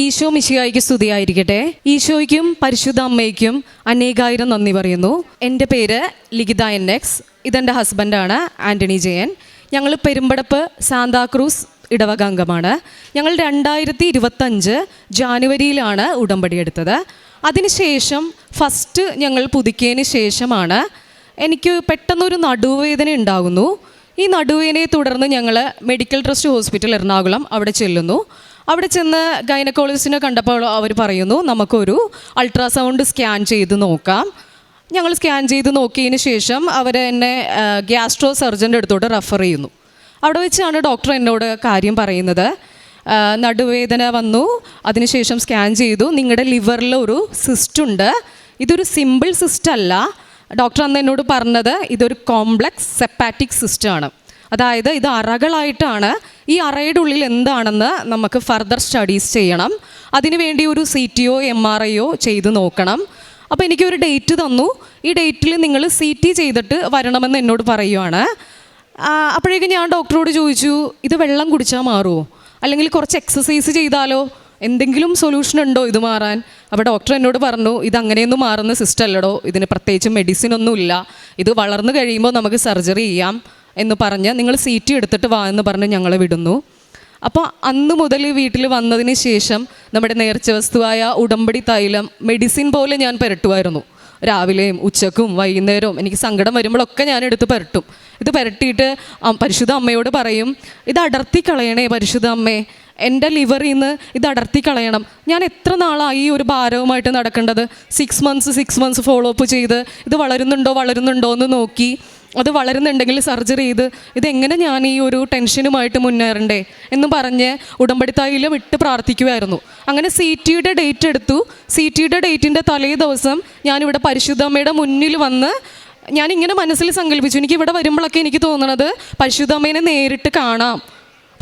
ഈശോ മിശിയായിക്ക് സ്തുതിയായിരിക്കട്ടെ. ഈശോയ്ക്കും പരിശുദ്ധ അമ്മയ്ക്കും അനേകായിരം നന്ദി പറയുന്നു. എന്റെ പേര് ലിഖിത എൻ എക്സ്. ഇതെന്റെ ഹസ്ബൻഡാണ് ആന്റണി ജയൻ. ഞങ്ങൾ പെരുമ്പടപ്പ് സാന്താക്രൂസ് ഇടവക അംഗമാണ് ഞങ്ങൾ രണ്ടായിരത്തി ഇരുപത്തഞ്ച് ജാനുവരിയിലാണ് ഉടമ്പടി എടുത്തത്. അതിനുശേഷം ഫസ്റ്റ് ഞങ്ങൾ പുതുക്കിയതിന് ശേഷമാണ് എനിക്ക് പെട്ടെന്നൊരു നടുവേദന ഉണ്ടാകുന്നു. ഈ നടുവേദനയെ തുടർന്ന് ഞങ്ങൾ മെഡിക്കൽ ട്രസ്റ്റ് ഹോസ്പിറ്റൽ എറണാകുളം അവിടെ ചെല്ലുന്നു. അവിടെ ചെന്ന് ഗൈനക്കോളജിസ്റ്റിനെ കണ്ടപ്പോൾ അവർ പറയുന്നു നമുക്കൊരു അൾട്രാസൗണ്ട് സ്കാൻ ചെയ്ത് നോക്കാം. ഞങ്ങൾ സ്കാൻ ചെയ്ത് നോക്കിയതിന് ശേഷം അവർ എന്നെ ഗ്യാസ്ട്രോ സർജന്റെ അടുത്തോട്ട് റെഫർ ചെയ്യുന്നു. അവിടെ വെച്ചാണ് ഡോക്ടർ എന്നോട് കാര്യം പറയുന്നത്. നടുവേദന വന്നു അതിനുശേഷം സ്കാൻ ചെയ്തു. നിങ്ങളുടെ ലിവറിൽ ഒരു സിസ്റ്റ് ഉണ്ട്. ഇതൊരു സിമ്പിൾ സിസ്റ്റ് അല്ല. ഡോക്ടർ അന്ന് എന്നോട് പറഞ്ഞത് ഇതൊരു കോംപ്ലക്സ് സെപ്പാറ്റിക് സിസ്റ്റാണ് അതായത് ഇത് അറകളായിട്ടാണ് ഈ അറയുടെ ഉള്ളിൽ എന്താണെന്ന് നമുക്ക് ഫർദർ സ്റ്റഡീസ് ചെയ്യണം. അതിനുവേണ്ടി ഒരു C T O M R ഐയോ ചെയ്ത് നോക്കണം. അപ്പോൾ എനിക്കൊരു ഡേറ്റ് തന്നു. ഈ ഡേറ്റിൽ നിങ്ങൾ സി ടി ചെയ്തിട്ട് വരണമെന്ന് എന്നോട് പറയുവാണ്. അപ്പോഴേക്കും ഞാൻ ഡോക്ടറോട് ചോദിച്ചു ഇത് വെള്ളം കുടിച്ചാൽ മാറുമോ അല്ലെങ്കിൽ കുറച്ച് എക്സസൈസ് ചെയ്താലോ? എന്തെങ്കിലും സൊല്യൂഷൻ ഉണ്ടോ ഇത് മാറാൻ? അപ്പോൾ ഡോക്ടർ എന്നോട് പറഞ്ഞു ഇത് അങ്ങനെയൊന്നും മാറുന്ന സിസ്റ്റം അല്ലടോ. ഇതിന് പ്രത്യേകിച്ച് മെഡിസിൻ ഒന്നുമില്ല. ഇത് വളർന്നു കഴിയുമ്പോൾ നമുക്ക് സർജറി ചെയ്യാം. എന്ന് പറഞ്ഞ് നിങ്ങൾ സീറ്റ് എടുത്തിട്ട് വാ എന്ന് പറഞ്ഞ് ഞങ്ങളെ വിടുന്നു. അപ്പോൾ അന്ന് മുതൽ വീട്ടിൽ വന്നതിന് ശേഷം നമ്മുടെ നേർച്ച വസ്തുവായ ഉടമ്പടി തൈലം മെഡിസിൻ പോലെ ഞാൻ പുരട്ടുമായിരുന്നു. രാവിലെയും ഉച്ചക്കും വൈകുന്നേരവും എനിക്ക് സങ്കടം വരുമ്പോഴൊക്കെ ഞാൻ എടുത്ത് പുരട്ടും. ഇത് പുരട്ടിയിട്ട് പരിശുദ്ധ അമ്മയോട് പറയും ഇത് അടർത്തി കളയണേ പരിശുദ്ധ അമ്മേ. എന്റെ ലിവറിൽ നിന്ന് ഇത് അടർത്തി കളയണം. ഞാൻ എത്ര നാളായി ഒരു ഭാരവുമായിട്ട് നടക്കേണ്ടത്? Six months six months follow up ചെയ്ത് ഇത് വളരുന്നുണ്ടോ വളരുന്നുണ്ടോ എന്ന് നോക്കി അത് വളരുന്നുണ്ടെങ്കിൽ സർജറി ചെയ്ത് ഇതെങ്ങനെ ഞാൻ ഈ ഒരു ടെൻഷനുമായിട്ട് മുന്നേറണ്ടേ എന്ന് പറഞ്ഞ് ഉടമ്പടി തൈലം ഇട്ട് പ്രാർത്ഥിക്കുമായിരുന്നു അങ്ങനെ സി ടിയുടെ ഡേറ്റ് എടുത്തു. സി ടിയുടെ ഡേറ്റിന്റെ തലേ ദിവസം ഞാനിവിടെ പരിശുദ്ധമ്മയുടെ മുന്നിൽ വന്ന് ഞാനിങ്ങനെ മനസ്സിൽ സങ്കല്പിച്ചു. എനിക്ക് ഇവിടെ വരുമ്പോഴൊക്കെ എനിക്ക് തോന്നണത് പരിശുദ്ധമ്മേനെ നേരിട്ട് കാണാം.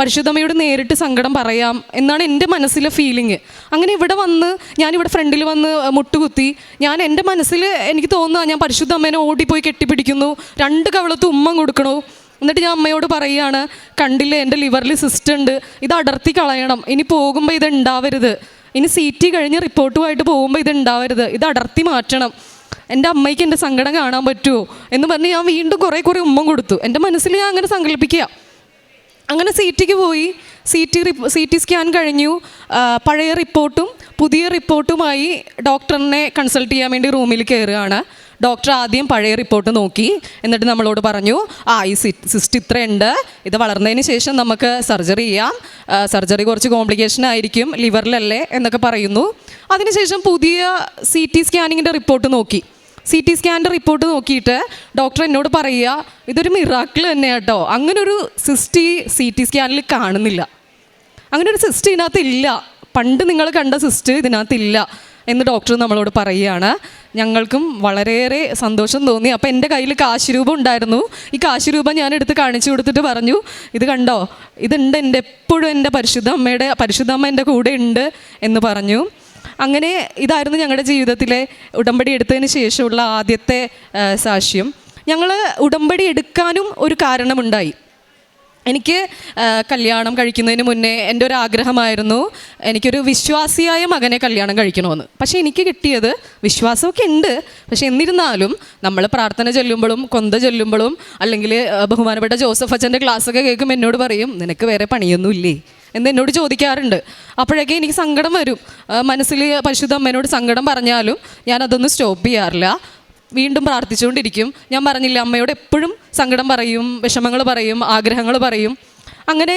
പരിശുദ്ധമ്മയോട് നേരിട്ട് സങ്കടം പറയാം എന്നാണ് എന്റെ മനസ്സിലെ ഫീലിംഗ് അങ്ങനെ ഇവിടെ വന്ന് ഞാനിവിടെ ഫ്രണ്ടിൽ വന്ന് മുട്ടുകുത്തി. ഞാൻ എന്റെ മനസ്സിൽ എനിക്ക് തോന്നുക ഞാൻ പരിശുദ്ധ അമ്മേനെ ഓടിപ്പോയി കെട്ടിപ്പിടിക്കുന്നു. രണ്ട് കവളത്ത് ഉമ്മ കൊടുക്കണു. എന്നിട്ട് ഞാൻ അമ്മയോട് പറയുകയാണ് കണ്ടില്ലേ എന്റെ ലിവറിൽ സിസ്റ്റ് ഉണ്ട്. ഇത് അടർത്തി കളയണം. ഇനി പോകുമ്പോൾ ഇത് ഉണ്ടാവരുത് ഇനി സി ടി കഴിഞ്ഞ് റിപ്പോർട്ടുമായിട്ട് പോകുമ്പോൾ ഇത് ഉണ്ടാവരുത് ഇത് അടർത്തി മാറ്റണം. എന്റെ അമ്മയ്ക്ക് എന്റെ സങ്കടം കാണാൻ പറ്റുമോ എന്ന് പറഞ്ഞ് ഞാൻ വീണ്ടും കുറേ കുറേ ഉമ്മ കൊടുത്തു. എന്റെ മനസ്സിൽ ഞാൻ അങ്ങനെ സങ്കല്പിക്കുക. അങ്ങനെ സി ടിക്ക് പോയി. C T C T scan കഴിഞ്ഞു. പഴയ റിപ്പോർട്ടും പുതിയ റിപ്പോർട്ടുമായി ഡോക്ടറിനെ കൺസൾട്ട് ചെയ്യാൻ വേണ്ടി റൂമിൽ കയറുകയാണ്. ഡോക്ടർ ആദ്യം പഴയ റിപ്പോർട്ട് നോക്കി. എന്നിട്ട് നമ്മളോട് പറഞ്ഞു ആ ഈ സിസ്റ്റ് ഇത്രയുണ്ട്. ഇത് വളർന്നതിന് ശേഷം നമുക്ക് സർജറി ചെയ്യാം. സർജറി കുറച്ച് കോംപ്ലിക്കേഷൻ ആയിരിക്കും. ലിവറിലല്ലേ? എന്നൊക്കെ പറയുന്നു. അതിനുശേഷം പുതിയ സി ടി സ്കാനിങ്ങിന്റെ റിപ്പോർട്ട് നോക്കി. സി ടി സ്കാന്റെ റിപ്പോർട്ട് നോക്കിയിട്ട് ഡോക്ടർ എന്നോട് പറയുക ഇതൊരു മിറാക്കിൾ തന്നെയാണ് കേട്ടോ. അങ്ങനെ ഒരു സിസ്റ്റ് സി ടി സ്കാനിൽ കാണുന്നില്ല. അങ്ങനെ ഒരു സിസ്റ്റ് ഇതിനകത്ത് ഇല്ല. പണ്ട് നിങ്ങൾ കണ്ട സിസ്റ്റ് ഇതിനകത്തില്ല എന്ന് ഡോക്ടർ നമ്മളോട് പറയുകയാണ്. ഞങ്ങൾക്കും വളരെയേറെ സന്തോഷം തോന്നി. അപ്പോൾ എന്റെ കയ്യിൽ കാശ് രൂപ ഉണ്ടായിരുന്നു. ഈ കാശ് രൂപ ഞാൻ എടുത്ത് കാണിച്ചു കൊടുത്തിട്ട് പറഞ്ഞു ഇത് കണ്ടോ? ഇതുണ്ട് എന്റെ എപ്പോഴും എന്റെ പരിശുദ്ധ അമ്മയുടെ പരിശുദ്ധ അമ്മ എന്റെ കൂടെ ഉണ്ട് എന്ന് പറഞ്ഞു. അങ്ങനെ ഇതായിരുന്നു ഞങ്ങളുടെ ജീവിതത്തിലെ ഉടമ്പടി എടുത്തതിന് ശേഷമുള്ള ആദ്യത്തെ സാക്ഷ്യം. ഞങ്ങൾ ഉടമ്പടി എടുക്കാനും ഒരു കാരണമുണ്ടായി. എനിക്ക് കല്യാണം കഴിക്കുന്നതിന് മുന്നേ എന്റെ ഒരു ആഗ്രഹമായിരുന്നു എനിക്കൊരു വിശ്വാസിയായ മകനെ കല്യാണം കഴിക്കണമെന്ന്. പക്ഷേ എനിക്ക് കിട്ടിയത് വിശ്വാസമൊക്കെ ഉണ്ട്. പക്ഷെ എന്നിരുന്നാലും നമ്മൾ പ്രാർത്ഥന ചൊല്ലുമ്പോഴും കൊന്ത ചൊല്ലുമ്പോഴും അല്ലെങ്കിൽ ബഹുമാനപ്പെട്ട ജോസഫ് അച്ഛന്റെ ക്ലാസ്സൊക്കെ കേൾക്കുമ്പോൾ എന്നോട് പറയും നിനക്ക് വേറെ പണിയൊന്നും ഇല്ലേ എന്ന് എന്നോട് ചോദിക്കാറുണ്ട്. അപ്പോഴൊക്കെ എനിക്ക് സങ്കടം വരും. മനസ്സിൽ പരിശുദ്ധ അമ്മേനോട് സങ്കടം പറഞ്ഞാലും ഞാൻ ഞാനതൊന്നും സ്റ്റോപ്പ് ചെയ്യാറില്ല. വീണ്ടും പ്രാർത്ഥിച്ചുകൊണ്ടിരിക്കും. ഞാൻ പറഞ്ഞില്ല അമ്മയോട് എപ്പോഴും സങ്കടം പറയും വിഷമങ്ങൾ പറയും ആഗ്രഹങ്ങൾ പറയും. അങ്ങനെ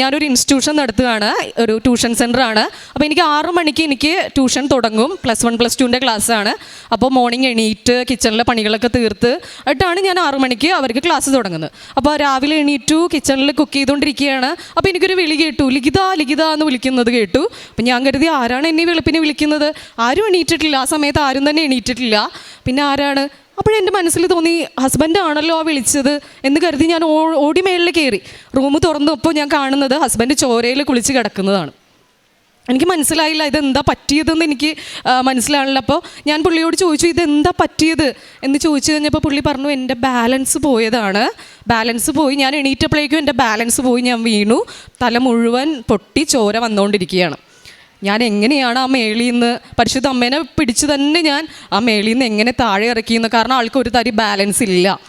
ഞാനൊരു ഇൻസ്റ്റിറ്റ്യൂഷൻ നടത്തുകയാണ്. ഒരു ട്യൂഷൻ സെന്റർ ആണ്. അപ്പോൾ എനിക്ക് ആറ് മണിക്ക് എനിക്ക് ട്യൂഷൻ തുടങ്ങും. പ്ലസ് വൺ പ്ലസ് ടുവിന്റെ ക്ലാസ്സാണ് അപ്പോൾ മോർണിംഗ് എണീറ്റ് കിച്ചണിലെ പണികളൊക്കെ തീർത്ത് ആയിട്ടാണ് ഞാൻ ആറ് മണിക്ക് അവർക്ക് ക്ലാസ് തുടങ്ങുന്നത്. അപ്പോൾ രാവിലെ എണീറ്റു കിച്ചണിൽ കുക്ക് ചെയ്തുകൊണ്ടിരിക്കുകയാണ് അപ്പോൾ എനിക്കൊരു വിളി കേട്ടു. ലിഖിത ലിഖിത എന്ന് വിളിക്കുന്നത് കേട്ടു. അപ്പം ഞാൻ കരുതി ആരാണ് എന്നെ വെളുപ്പിനെ വിളിക്കുന്നത്? ആരും എണീറ്റിട്ടില്ല. ആ സമയത്ത് ആരും തന്നെ എണീറ്റിട്ടില്ല. പിന്നെ ആരാണ്? അപ്പോഴെന്റെ മനസ്സിൽ തോന്നി ഹസ്ബൻഡ് ആണല്ലോ ആ വിളിച്ചത് എന്ന് കരുതി ഞാൻ ഓടി മേളിൽ കയറി. റൂം തുറന്നപ്പോൾ ഞാൻ കാണുന്നത് ഹസ്ബൻഡ് ചോരയിൽ കുളിച്ച് കിടക്കുന്നതാണ്. എനിക്ക് മനസ്സിലായില്ല ഇതെന്താ പറ്റിയതെന്ന് എനിക്ക് മനസ്സിലാണല്ലോ അപ്പോൾ ഞാൻ പുള്ളിയോട് ചോദിച്ചു ഇതെന്താ പറ്റിയത്? എന്ന് ചോദിച്ചു കഴിഞ്ഞപ്പോൾ പുള്ളി പറഞ്ഞു എന്റെ ബാലൻസ് പോയതാണ്. ബാലൻസ് പോയി ഞാൻ എണീറ്റപ്പോഴേക്കും എന്റെ ബാലൻസ് പോയി ഞാൻ വീണു. തല മുഴുവൻ പൊട്ടി ചോര വന്നുകൊണ്ടിരിക്കുകയാണ്. ഞാൻ എങ്ങനെയാണ് ആ മേളിൽ നിന്ന് പരിശുദ്ധ അമ്മേനെ പിടിച്ചു തന്നെ ഞാൻ ആ മേളിൽ നിന്ന് എങ്ങനെ താഴെ ഇറക്കിയെന്ന് കാരണം ആൾക്ക് ഒരു തരി ബാലൻസ് ഇല്ല.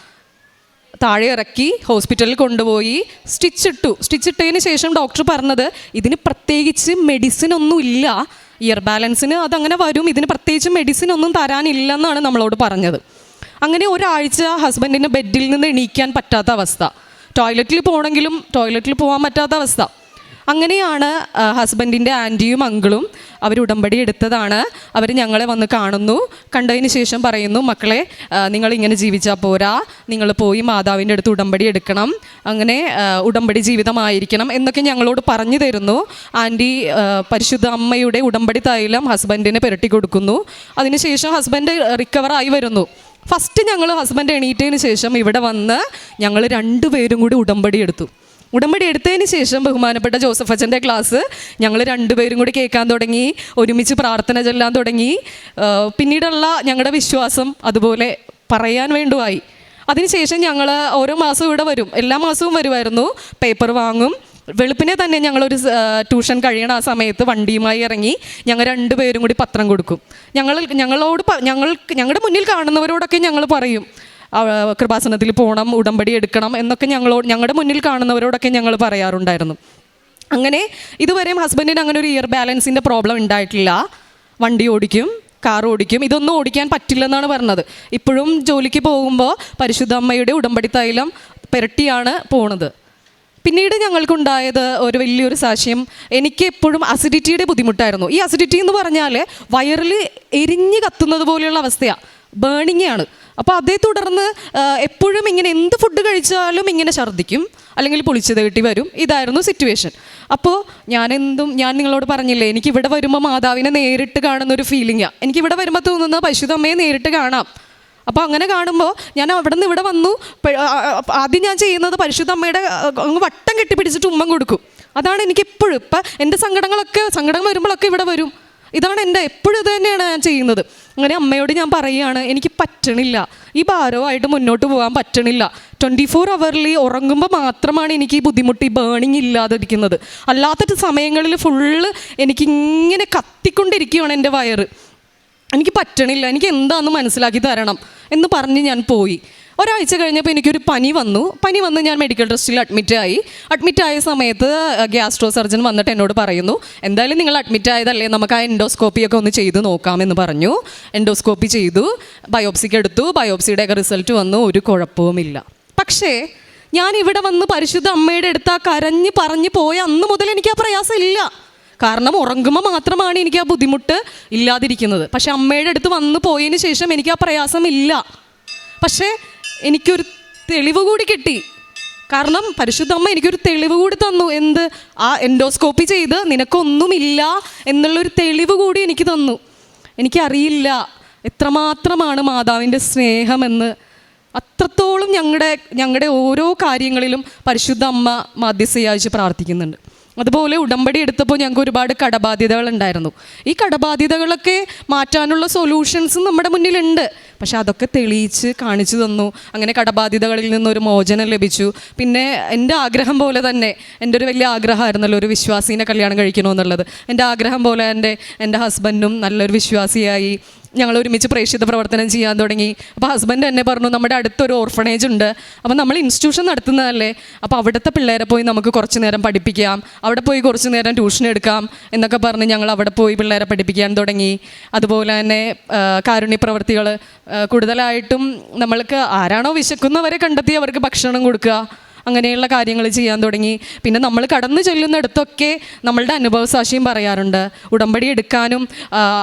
താഴെ ഇറക്കി ഹോസ്പിറ്റലിൽ കൊണ്ടുപോയി സ്റ്റിച്ച് ഇട്ടു. സ്റ്റിച്ച് ഇട്ടതിന് ശേഷം ഡോക്ടർ പറഞ്ഞത് ഇതിന് പ്രത്യേകിച്ച് മെഡിസിൻ ഒന്നും ഇല്ല. ഇയർ ബാലൻസിന് അതങ്ങനെ വരും. ഇതിന് പ്രത്യേകിച്ച് മെഡിസിൻ ഒന്നും തരാനില്ലെന്നാണ് നമ്മളോട് പറഞ്ഞത്. അങ്ങനെ ഒരാഴ്ച ഹസ്ബൻഡിന് ബെഡിൽ നിന്ന് എണീക്കാൻ പറ്റാത്ത അവസ്ഥ. ടോയ്ലറ്റിൽ പോകണമെങ്കിലും ടോയ്ലറ്റിൽ പോകാൻ പറ്റാത്ത അവസ്ഥ. അങ്ങനെയാണ് ഹസ്ബൻഡിന്റെ ആന്റിയും അങ്കിളും അവർ ഉടമ്പടി എടുത്തതാണ്. അവർ ഞങ്ങളെ വന്ന് കാണുന്നു. കണ്ടതിന് ശേഷം പറയുന്നു മക്കളെ നിങ്ങൾ ഇങ്ങനെ ജീവിച്ചാൽ പോരാ. നിങ്ങൾ പോയി മാതാവിന്റെ അടുത്ത് ഉടമ്പടി എടുക്കണം. അങ്ങനെ ഉടമ്പടി ജീവിതമായിരിക്കണം എന്നൊക്കെ ഞങ്ങളോട് പറഞ്ഞു തരുന്നു. ആന്റി പരിശുദ്ധ അമ്മയുടെ ഉടമ്പടി തൈലം ഹസ്ബൻഡിന് പുരട്ടി കൊടുക്കുന്നു. അതിനുശേഷം ഹസ്ബൻഡ് റിക്കവറായി വരുന്നു. ഫസ്റ്റ് ഞങ്ങൾ ഹസ്ബൻഡ് എണീറ്റതിന് ശേഷം ഇവിടെ വന്ന് ഞങ്ങൾ രണ്ടുപേരും കൂടി ഉടമ്പടി എടുത്തു. ഉടമ്പടി എടുത്തതിന് ശേഷം ബഹുമാനപ്പെട്ട ജോസഫ് അച്ഛന്റെ ക്ലാസ് ഞങ്ങൾ രണ്ടുപേരും കൂടി കേൾക്കാൻ തുടങ്ങി ഒരുമിച്ച് പ്രാർത്ഥന ചൊല്ലാൻ തുടങ്ങി. പിന്നീടുള്ള ഞങ്ങളുടെ വിശ്വാസം അതുപോലെ പറയാൻ വേണ്ടുമായി അതിനുശേഷം ഞങ്ങൾ ഓരോ മാസവും ഇവിടെ വരും എല്ലാ മാസവും വരുമായിരുന്നു പേപ്പർ വാങ്ങും. വെളുപ്പിനെ തന്നെ ഞങ്ങളൊരു ട്യൂഷൻ കഴിയണ ആ സമയത്ത് വണ്ടിയുമായി ഇറങ്ങി ഞങ്ങൾ രണ്ടുപേരും കൂടി പത്രം കൊടുക്കും. ഞങ്ങൾ ഞങ്ങളോട് ഞങ്ങൾ ഞങ്ങളുടെ മുന്നിൽ കാണുന്നവരോടൊക്കെ ഞങ്ങൾ പറയും കൃപാസനത്തിൽ പോകണം ഉടമ്പടി എടുക്കണം എന്നൊക്കെ ഞങ്ങളോട് ഞങ്ങളുടെ മുന്നിൽ കാണുന്നവരോടൊക്കെ ഞങ്ങൾ പറയാറുണ്ടായിരുന്നു. അങ്ങനെ ഇതുവരെയും ഹസ്ബൻഡിന് അങ്ങനെ ഒരു ഇയർ ബാലൻസിന്റെ പ്രോബ്ലം ഉണ്ടായിട്ടില്ല. വണ്ടി ഓടിക്കും കാർ ഓടിക്കും ഇതൊന്നും ഓടിക്കാൻ പറ്റില്ലെന്നാണ് പറഞ്ഞത്. ഇപ്പോഴും ജോലിക്ക് പോകുമ്പോൾ പരിശുദ്ധ അമ്മയുടെ ഉടമ്പടി തൈലം പുരട്ടിയാണ് പോണത്. പിന്നീട് ഞങ്ങൾക്കുണ്ടായത് ഒരു വലിയൊരു സാക്ഷ്യം എനിക്ക് എപ്പോഴും അസിഡിറ്റിയുടെ ബുദ്ധിമുട്ടായിരുന്നു. ഈ അസിഡിറ്റി എന്ന് പറഞ്ഞാൽ വയറിൽ എരിഞ്ഞ് കത്തുന്നത് പോലെയുള്ള അവസ്ഥയാണ് ബേണിംഗ് ആണ്. അപ്പോൾ അതേ തുടർന്ന് എപ്പോഴും ഇങ്ങനെ എന്ത് ഫുഡ് കഴിച്ചാലും ഇങ്ങനെ ഛർദ്ദിക്കും അല്ലെങ്കിൽ പൊളിച്ചത് കിട്ടി വരും. ഇതായിരുന്നു സിറ്റുവേഷൻ അപ്പോൾ ഞാൻ എന്തും ഞാൻ നിങ്ങളോട് പറഞ്ഞില്ലേ എനിക്ക് ഇവിടെ വരുമ്പോൾ മാതാവിനെ നേരിട്ട് കാണുന്ന ഒരു ഫീലിങ്ങാണ് എനിക്ക് ഇവിടെ വരുമ്പോൾ തോന്നുന്ന പരിശുദ്ധ അമ്മയെ നേരിട്ട് കാണാം. അപ്പോൾ അങ്ങനെ കാണുമ്പോൾ ഞാൻ അവിടെ നിന്ന് ഇവിടെ വന്നു ആദ്യം ഞാൻ ചെയ്യുന്നത് പരിശുദ്ധ അമ്മയുടെ ആ, അങ്ങ് വട്ടം കെട്ടിപ്പിടിച്ചിട്ട് ഉമ്മ കൊടുക്കും. അതാണ് എനിക്ക് എപ്പോഴും ഇപ്പം എന്റെ സങ്കടങ്ങളൊക്കെ സങ്കടം വരുമ്പോഴൊക്കെ ഇവിടെ വരും. ഇതാണ് എന്റെ എപ്പോഴും ഇത് തന്നെയാണ് ഞാൻ ചെയ്യുന്നത്. അങ്ങനെ അമ്മയോട് ഞാൻ പറയുകയാണ് എനിക്ക് പറ്റണില്ല. ഈ ഭാരവുമായിട്ട് മുന്നോട്ട് പോകാൻ പറ്റണില്ല. ട്വന്റി ഫോർ അവറിൽ ഉറങ്ങുമ്പോൾ മാത്രമാണ് എനിക്ക് ഈ ബുദ്ധിമുട്ട് ഈ ബേണിങ് ഇല്ലാതിരിക്കുന്നത്. അല്ലാത്ത സമയങ്ങളിൽ ഫുള്ള് എനിക്കിങ്ങനെ കത്തിക്കൊണ്ടിരിക്കുകയാണ് എന്റെ വയറ്. എനിക്ക് പറ്റണില്ല. എനിക്ക് എന്താണെന്ന് മനസ്സിലാക്കി തരണം. എന്ന് പറഞ്ഞ് ഞാൻ പോയി. ഒരാഴ്ച കഴിഞ്ഞപ്പോൾ എനിക്കൊരു പനി വന്നു. പനി വന്ന് ഞാൻ മെഡിക്കൽ ട്രസ്റ്റിൽ അഡ്മിറ്റ് ആയി. അഡ്മിറ്റ് ആയ സമയത്ത് ഗ്യാസ്ട്രോ സർജൻ വന്നിട്ട് എന്നോട് പറയുന്നു എന്തായാലും നിങ്ങൾ അഡ്മിറ്റ് ആയതല്ലേ? നമുക്ക് ആ എൻഡോസ്കോപ്പി ഒക്കെ ഒന്ന് ചെയ്ത് നോക്കാമെന്ന് പറഞ്ഞു. എൻഡോസ്കോപ്പി ചെയ്തു. ബയോപ്സിക്ക് എടുത്തു. ബയോപ്സിയുടെ ഒക്കെ റിസൾട്ട് വന്നു. ഒരു കുഴപ്പവുമില്ല. പക്ഷേ ഞാൻ ഇവിടെ വന്ന് പരിശുദ്ധ അമ്മയുടെ അടുത്ത് ആ കരഞ്ഞ് പറഞ്ഞ് പോയ അന്ന് മുതൽ എനിക്ക് ആ പ്രയാസം ഇല്ല കാരണം ഉറങ്ങുമ്പോൾ മാത്രമാണ് എനിക്ക് ആ ബുദ്ധിമുട്ട് ഇല്ലാതിരിക്കുന്നത്. പക്ഷെ അമ്മയുടെ അടുത്ത് വന്ന് പോയതിന് ശേഷം എനിക്ക് ആ പ്രയാസം ഇല്ല പക്ഷേ എനിക്കൊരു തെളിവ് കൂടി കിട്ടി. കാരണം പരിശുദ്ധ അമ്മ എനിക്കൊരു തെളിവ് കൂടി തന്നു. എന്ത്? ആ എൻഡോസ്കോപ്പി ചെയ്ത് നിനക്കൊന്നുമില്ല എന്നുള്ളൊരു തെളിവ് കൂടി എനിക്ക് തന്നു. എനിക്കറിയില്ല എത്രമാത്രമാണ് മാതാവിന്റെ സ്നേഹമെന്ന്. അത്രത്തോളം ഞങ്ങളുടെ ഞങ്ങളുടെ ഓരോ കാര്യങ്ങളിലും പരിശുദ്ധ അമ്മ മധ്യസ്ഥയാഴ്ച പ്രാർത്ഥിക്കുന്നുണ്ട്. അതുപോലെ ഉടമ്പടി എടുത്തപ്പോൾ ഞങ്ങൾക്ക് ഒരുപാട് കടബാധ്യതകൾ ഉണ്ടായിരുന്നു. ഈ കടബാധ്യതകളൊക്കെ മാറ്റാനുള്ള സൊല്യൂഷൻസ് നമ്മുടെ മുന്നിലുണ്ട്. പക്ഷെ അതൊക്കെ തെളിയിച്ച് കാണിച്ചു തന്നു. അങ്ങനെ കടബാധ്യതകളിൽ നിന്നൊരു മോചനം ലഭിച്ചു. പിന്നെ എന്റെ ആഗ്രഹം പോലെ തന്നെ എന്റെ ഒരു വലിയ ആഗ്രഹമായിരുന്നല്ലോ ഒരു വിശ്വാസീനെ കല്യാണം കഴിക്കണമെന്നുള്ളത്. എന്റെ ആഗ്രഹം പോലെ എന്റെ എന്റെ ഹസ്ബൻഡും നല്ലൊരു വിശ്വാസിയായി. ഞങ്ങൾ ഒരുമിച്ച് പ്രേക്ഷിത പ്രവർത്തനം ചെയ്യാൻ തുടങ്ങി. അപ്പോൾ ഹസ്ബൻഡ് എന്നെ പറഞ്ഞു നമ്മുടെ അടുത്തൊരു ഓർഫണേജ് ഉണ്ട്. അപ്പോൾ നമ്മൾ ഇൻസ്റ്റിറ്റ്യൂഷൻ നടത്തുന്നതല്ലേ? അപ്പോൾ അവിടുത്തെ പിള്ളേരെ പോയി നമുക്ക് കുറച്ച് നേരം പഠിപ്പിക്കാം. അവിടെ പോയി കുറച്ച് നേരം ട്യൂഷൻ എടുക്കാം. എന്നൊക്കെ പറഞ്ഞ് ഞങ്ങൾ അവിടെ പോയി പിള്ളേരെ പഠിപ്പിക്കാൻ തുടങ്ങി. അതുപോലെ തന്നെ കാരുണ്യ പ്രവർത്തികൾ കൂടുതലായിട്ടും നമ്മൾക്ക് ആരാണോ വിശക്കുന്നവരെ കണ്ടെത്തി അവർക്ക് ഭക്ഷണം കൊടുക്കുക. അങ്ങനെയുള്ള കാര്യങ്ങൾ ചെയ്യാൻ തുടങ്ങി. പിന്നെ നമ്മൾ കടന്നു ചെല്ലുന്നിടത്തൊക്കെ നമ്മളുടെ അനുഭവസാക്ഷ്യം പറയാറുണ്ട്. ഉടമ്പടി എടുക്കാനും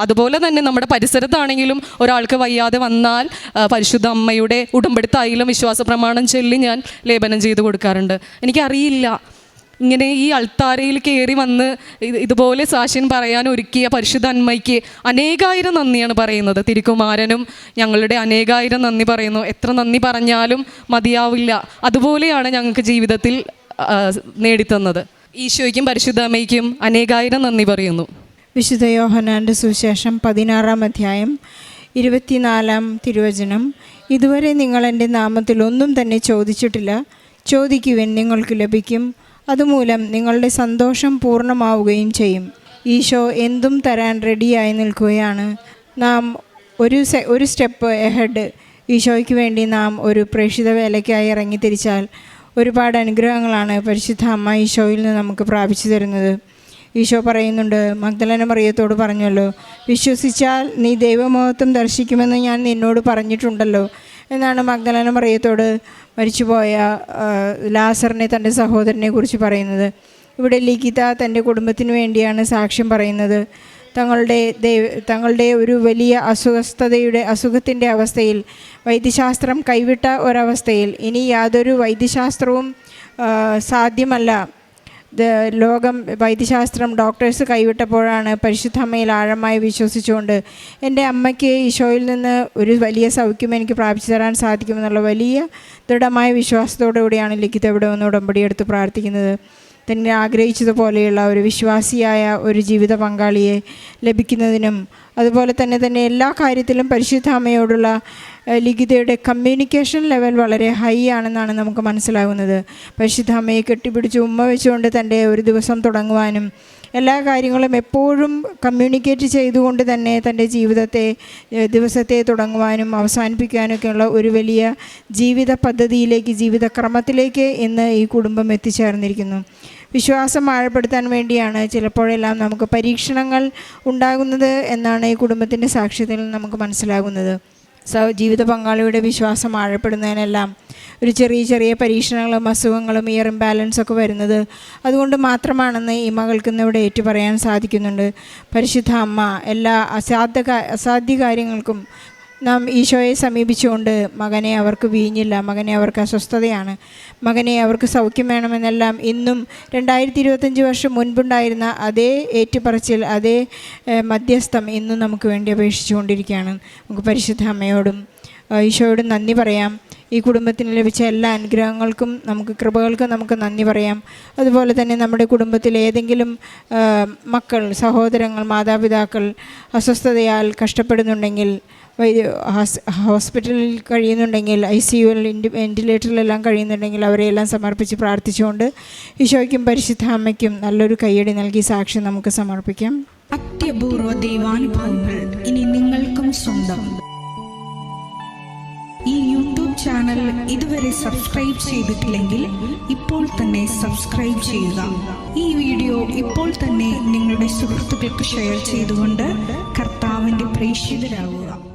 അതുപോലെ തന്നെ നമ്മുടെ പരിസരത്താണെങ്കിലും ഒരാൾക്ക് വയ്യാതെ വന്നാൽ പരിശുദ്ധ അമ്മയുടെ ഉടമ്പടി തൈലം വിശ്വാസ പ്രമാണം ചൊല്ലി ഞാൻ ലേപനം ചെയ്ത് കൊടുക്കാറുണ്ട്. എനിക്കറിയില്ല. ഇങ്ങനെ ഈ അൾത്താരയിൽ കയറി വന്ന് ഇതുപോലെ സാക്ഷ്യം പറയാൻ ഒരുക്കിയ പരിശുദ്ധ അന്മയ്ക്ക് അനേകായിരം നന്ദിയാണ് പറയുന്നത്. തിരുക്കുമാരനും ഞങ്ങളുടെ അനേകായിരം നന്ദി പറയുന്നു. എത്ര നന്ദി പറഞ്ഞാലും മതിയാവില്ല. അതുപോലെയാണ് ഞങ്ങൾക്ക് ജീവിതത്തിൽ നേടിത്തന്നത്. ഈശോയ്ക്കും പരിശുദ്ധ അമ്മയ്ക്കും അനേകായിരം നന്ദി പറയുന്നു. വിശുദ്ധ യോഹനാന്റെ സുവിശേഷം പതിനാറാം അധ്യായം ഇരുപത്തിനാലാം തിരുവചനം. ഇതുവരെ നിങ്ങൾ എന്റെ നാമത്തിൽ ഒന്നും തന്നെ ചോദിച്ചിട്ടില്ല. ചോദിക്കുവാൻ നിങ്ങൾക്ക് ലഭിക്കും. അതുമൂലം നിങ്ങളുടെ സന്തോഷം പൂർണമാവുകയും ചെയ്യും. ഈശോ എന്തും തരാൻ റെഡിയായി നിൽക്കുകയാണ്. നാം ഒരു ഒരു സ്റ്റെപ്പ് എഹെഡ്. ഈശോയ്ക്ക് വേണ്ടി നാം ഒരു പ്രേക്ഷിത വേലയ്ക്കായി ഇറങ്ങി തിരിച്ചാൽ ഒരുപാട് അനുഗ്രഹങ്ങളാണ് പരിശുദ്ധ അമ്മ ഈശോയിൽ നിന്ന് നമുക്ക് പ്രാപിച്ചു തരുന്നത്. ഈശോ പറയുന്നുണ്ട് മഗ്ദലന മറിയത്തോട് പറഞ്ഞല്ലോ വിശ്വസിച്ചാൽ നീ ദൈവമഹത്വം ദർശിക്കുമെന്ന് ഞാൻ നിന്നോട് പറഞ്ഞിട്ടുണ്ടല്ലോ. എന്നാണ് മഗ്ദലന മറിയത്തോട് മരിച്ചുപോയ ലാസറിനെ തന്റെ സഹോദരനെ കുറിച്ച് പറയുന്നത്. ഇവിടെ ലിഖിത തന്റെ കുടുംബത്തിന് വേണ്ടിയാണ് സാക്ഷ്യം പറയുന്നത്. തങ്ങളുടെ ദൈവ തങ്ങളുടെ ഒരു വലിയ അസ്വസ്ഥതയുടെ അസുഖത്തിന്റെ അവസ്ഥയിൽ വൈദ്യശാസ്ത്രം കൈവിട്ട ഒരവസ്ഥയിൽ ഇനി യാതൊരു വൈദ്യശാസ്ത്രവും സാധ്യമല്ല. ലോകം വൈദ്യശാസ്ത്രം ഡോക്ടേഴ്സ് കൈവിട്ടപ്പോഴാണ് പരിശുദ്ധ അമ്മയിൽ ആഴമായി വിശ്വസിച്ചുകൊണ്ട് എന്റെ അമ്മയ്ക്ക് ഈശോയിൽ നിന്ന് ഒരു വലിയ സൗഖ്യം എനിക്ക് പ്രാപിച്ചു തരാൻ സാധിക്കുമെന്നുള്ള വലിയ ദൃഢമായ വിശ്വാസത്തോടു കൂടിയാണ് ലിഖിത ഇവിടെ ഒന്ന് ഉടമ്പടിയെടുത്ത് പ്രാർത്ഥിക്കുന്നത്. തന്നെ ആഗ്രഹിച്ചതുപോലെയുള്ള ഒരു വിശ്വാസിയായ ഒരു ജീവിത പങ്കാളിയെ ലഭിക്കുന്നതിനും അതുപോലെ തന്നെ തന്നെ എല്ലാ കാര്യത്തിലും പരിശുദ്ധ അമ്മയോടുള്ള ഏഹ്, ലിഖിതയുടെ കമ്മ്യൂണിക്കേഷൻ ലെവൽ വളരെ ഹൈ ആണെന്നാണ് നമുക്ക് മനസ്സിലാകുന്നത് പരിശുദ്ധ അമ്മയെ കെട്ടിപ്പിടിച്ച് ഉമ്മ വെച്ചുകൊണ്ട് തന്റെ ഒരു ദിവസം തുടങ്ങുവാനും എല്ലാ കാര്യങ്ങളും എപ്പോഴും കമ്മ്യൂണിക്കേറ്റ് ചെയ്തുകൊണ്ട് തന്നെ തന്റെ ജീവിതത്തെ ദിവസത്തെ തുടങ്ങുവാനും അവസാനിപ്പിക്കാനൊക്കെയുള്ള ഒരു വലിയ ജീവിത പദ്ധതിയിലേക്ക് ജീവിതക്രമത്തിലേക്ക് ഇന്ന് ഈ കുടുംബം എത്തിച്ചേർന്നിരിക്കുന്നു. വിശ്വാസം ആഴപ്പെടുത്താൻ വേണ്ടിയാണ് ചിലപ്പോഴെല്ലാം നമുക്ക് പരീക്ഷണങ്ങൾ ഉണ്ടാകുന്നത് എന്നാണ് ഈ കുടുംബത്തിന്റെ സാക്ഷ്യത്തിൽ നമുക്ക് മനസ്സിലാകുന്നത്. സ ജീവിത പങ്കാളിയുടെ വിശ്വാസം ആഴപ്പെടുന്നതിനെല്ലാം ഒരു ചെറിയ ചെറിയ പരീക്ഷണങ്ങളും അസുഖങ്ങളും ഇയർ ഇംബാലൻസൊക്കെ വരുന്നത് അതുകൊണ്ട് മാത്രമാണെന്ന് ഈ മകൾക്ക് ഇന്ന് ഇവിടെ ഏറ്റുപറയാൻ സാധിക്കുന്നുണ്ട്. പരിശുദ്ധ അമ്മ എല്ലാ അസാധ്യ അസാധ്യ കാര്യങ്ങൾക്കും നാം ഈശോയെ സമീപിച്ചുകൊണ്ട് മകനെ അവർക്ക് വീഞ്ഞില്ല മകനെ അവർക്ക് അസ്വസ്ഥതയാണ് മകനെ അവർക്ക് സൗഖ്യം വേണമെന്നെല്ലാം ഇന്നും രണ്ടായിരത്തി ഇരുപത്തഞ്ച് വർഷം മുൻപുണ്ടായിരുന്ന അതേ ഏറ്റുപറച്ചിൽ അതേ മധ്യസ്ഥം ഇന്നും നമുക്ക് വേണ്ടി അപേക്ഷിച്ചുകൊണ്ടിരിക്കുകയാണ്. നമുക്ക് പരിശുദ്ധ അമ്മയോടും ഈശോയോടും നന്ദി പറയാം. ഈ കുടുംബത്തിന് ലഭിച്ച എല്ലാ അനുഗ്രഹങ്ങൾക്കും നമുക്ക് കൃപകൾക്കും നമുക്ക് നന്ദി പറയാം. അതുപോലെ തന്നെ നമ്മുടെ കുടുംബത്തിൽ ഏതെങ്കിലും മക്കൾ സഹോദരങ്ങൾ മാതാപിതാക്കൾ അസ്വസ്ഥതയാൽ കഷ്ടപ്പെടുന്നുണ്ടെങ്കിൽ ഹോസ്പിറ്റലിൽ കഴിയുന്നുണ്ടെങ്കിൽ ഐ സി യുവിൽ വെന്റിലേറ്ററിലെല്ലാം കഴിയുന്നുണ്ടെങ്കിൽ അവരെയെല്ലാം സമർപ്പിച്ച് പ്രാർത്ഥിച്ചുകൊണ്ട് ഈശോയ്ക്കും പരിശുദ്ധ അമ്മയ്ക്കും നല്ലൊരു കൈയടി നൽകി സാക്ഷ്യം നമുക്ക് സമർപ്പിക്കാം. അത്യപൂർവ ദൈവാനുഭവങ്ങൾ ഇനി നിങ്ങൾക്കും സ്വന്തം. ഈ യൂട്യൂബ് ചാനൽ ഇതുവരെ സബ്സ്ക്രൈബ് ചെയ്തിട്ടില്ലെങ്കിൽ ഇപ്പോൾ തന്നെ സബ്സ്ക്രൈബ് ചെയ്യുക. ഈ വീഡിയോ ഇപ്പോൾ തന്നെ നിങ്ങളുടെ സുഹൃത്തുക്കൾക്ക് ഷെയർ ചെയ്തുകൊണ്ട് കർത്താവിന്റെ പ്രേക്ഷിതരാകുക.